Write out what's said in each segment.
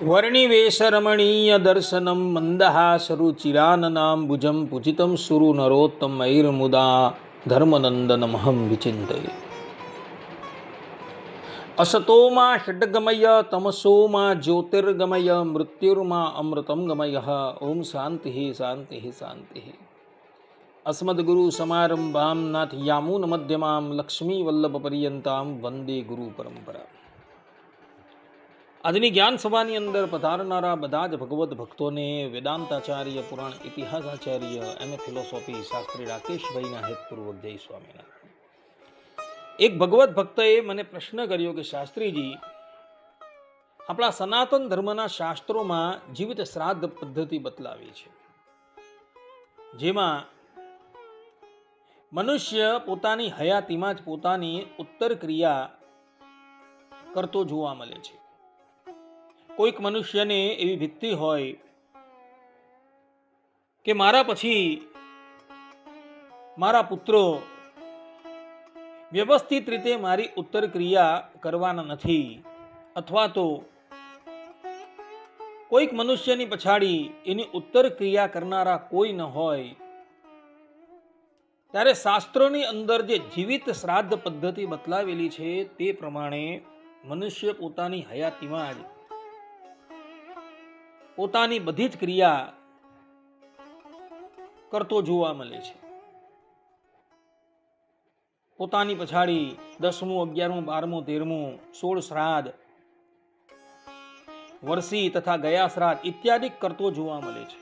વર્ણિવેશરમણીય દર્શનમ મંદહાસરુચિરાનનામ ભુજમ પૂજિતમ સુરુ નરોત્તમૈર્મુદા ધર્મનંદનમહં વિચિંતયે અસતોમાં ષડગમય તમસોમાં જ્યોતિર્ગમય મૃત્યુર્મા અમૃતમ ગમય ઓમ શાંતિ શાંતિ શાંતિ અસ્મદગુરુ સમારંભામ નાથ યામૂન મધ્યમામ લક્ષ્મી વલ્લભ પર્યંતામ વંદે ગુરુ પરંપરા આજની જ્ઞાન સભાની અંદર પધારનારા બધા જ ભગવત ભક્તોને વેદાંતાચાર્ય, પુરાણ ઇતિહાસાચાર્ય, એમ. એ. ફિલોસોફી શાસ્ત્રી રાકેશભાઈના હેતપૂર્વક જય સ્વામિનારાયણ. એક ભગવત ભક્તએ મને પ્રશ્ન કર્યો કે, શાસ્ત્રીજી, આપણા સનાતન ધર્મના શાસ્ત્રોમાં જીવિત શ્રાદ્ધ પદ્ધતિ બતલાવી છે. જેમાં મનુષ્ય પોતાની હયાતીમાં જ પોતાની ઉત્તર ક્રિયા કરતો જોવા મળે છે. કોઈક મનુષ્યને એવી ભીતિ હોય કે મારા પછી મારા પુત્રો વ્યવસ્થિત રીતે મારી ઉત્તર ક્રિયા કરવાના નથી. અથવા તો કોઈક મનુષ્યની પછાડી એની ઉત્તર ક્રિયા કરનારા કોઈ ન હોય. ત્યારે શાસ્ત્રોની અંદર જે જીવિત શ્રાદ્ધ પદ્ધતિ બતલાવેલી છે તે પ્રમાણે મનુષ્ય પોતાની હયાતીમાં જ પોતાની બધી જ ક્રિયા કરતો જોવા મળે છે. પોતાની પછાડી દસમું, અગિયારમું, બારમું, તેરમું, સોળ શ્રાદ્ધ વર્ષી તથા ગયા શ્રાદ્ધ ઇત્યાદિ કરતો જોવા મળે છે.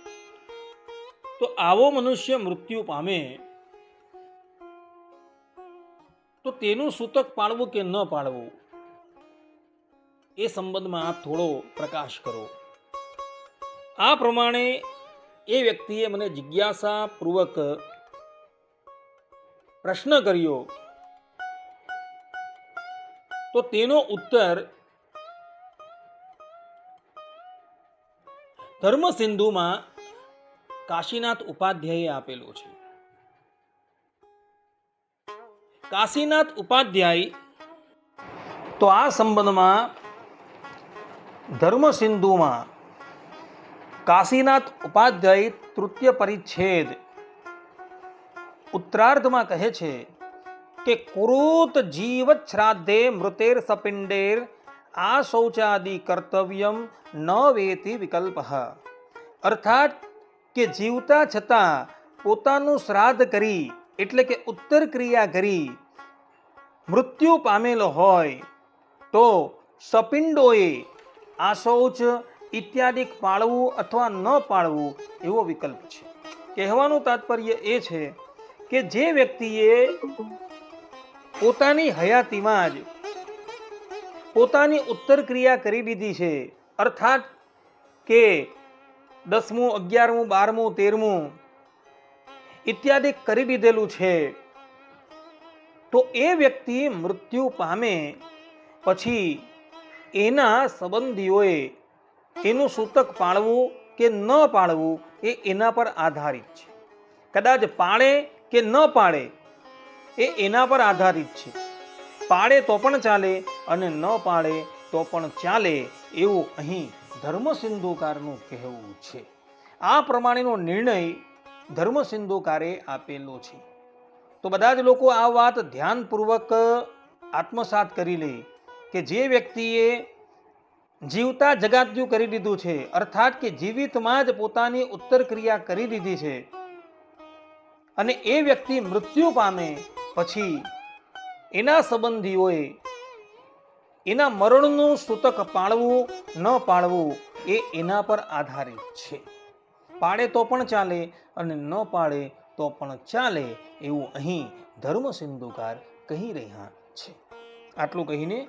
તો આવો મનુષ્ય મૃત્યુ પામે તો તેનું સૂતક પાળવું કે ન પાળવું એ સંબંધમાં થોડો પ્રકાશ કરો. આ પ્રમાણે એ વ્યક્તિએ મને જિજ્ઞાસાપૂર્વક પ્રશ્ન કર્યો. તો તેનો ઉત્તર ધર્મ સિંધુમાં કાશીનાથ ઉપાધ્યાયે આપેલો છે. કાશીનાથ ઉપાધ્યાય તો આ સંબંધમાં ધર્મ સિંધુમાં કાશીનાથ ઉપાધ્યાય તૃતીય પરિચ્છેદ. ઉત્તરાર્ધમાં કહે છે કે, કુરુત જીવ શ્રાદ્ધે મૃતેર સપિંડેર, આ શૌચાદિ કર્તવ્યમ ન વેતી વિકલ્પ. અર્થાત કે જીવતા છતાં પોતાનું શ્રાદ્ધ કરી, એટલે કે ઉત્તર ક્રિયા કરી, મૃત્યુ પામેલો હોય, તો સપિંડોએ આ શૌચ ઇત્યાદિ પાળવું અથવા ન પાળવું એવો વિકલ્પ છે. કહેવાનું તાત્પર્ય એ છે કે જે વ્યક્તિએ પોતાની હયાતીમાં જ પોતાની ઉત્તર ક્રિયા કરી દીધી છે, અર્થાત કે દસમું, અગિયારમું, બારમું, તેરમું ઇત્યાદિ કરી દીધેલું છે, તો એ વ્યક્તિ મૃત્યુ પામે પછી એના સંબંધીઓએ એનું સૂતક પાળવું કે ન પાળવું એ એના પર આધારિત છે. કદાચ પાળે કે ન પાળે એ એના પર આધારિત છે. પાળે તો પણ ચાલે અને ન પાળે તો પણ ચાલે એવું અહીં ધર્મ સિંધુકારનું કહેવું છે. આ પ્રમાણેનો નિર્ણય ધર્મ સિંધુકારે આપેલો છે. તો બધા જ લોકો આ વાત ધ્યાનપૂર્વક આત્મસાત કરી લે કે જે વ્યક્તિએ જીવતા જગાત્યું કરી દીધું છે. અર્થાત કે જીવિતમાં જ પોતાની ઉત્તર ક્રિયા કરી દીધી છે. અને એ વ્યક્તિ મૃત્યુ પામે પછી એના સંબંધીઓએ એના મરણનું સૂતક પાળવું ન પાળવું એ એના પર આધારિત છે. પાડે તો પણ ચાલે અને ન પાડે તો પણ ચાલે એવું અહીં ધર્મ સિંધુકાર કહી રહ્યા છે. આટલું કહીને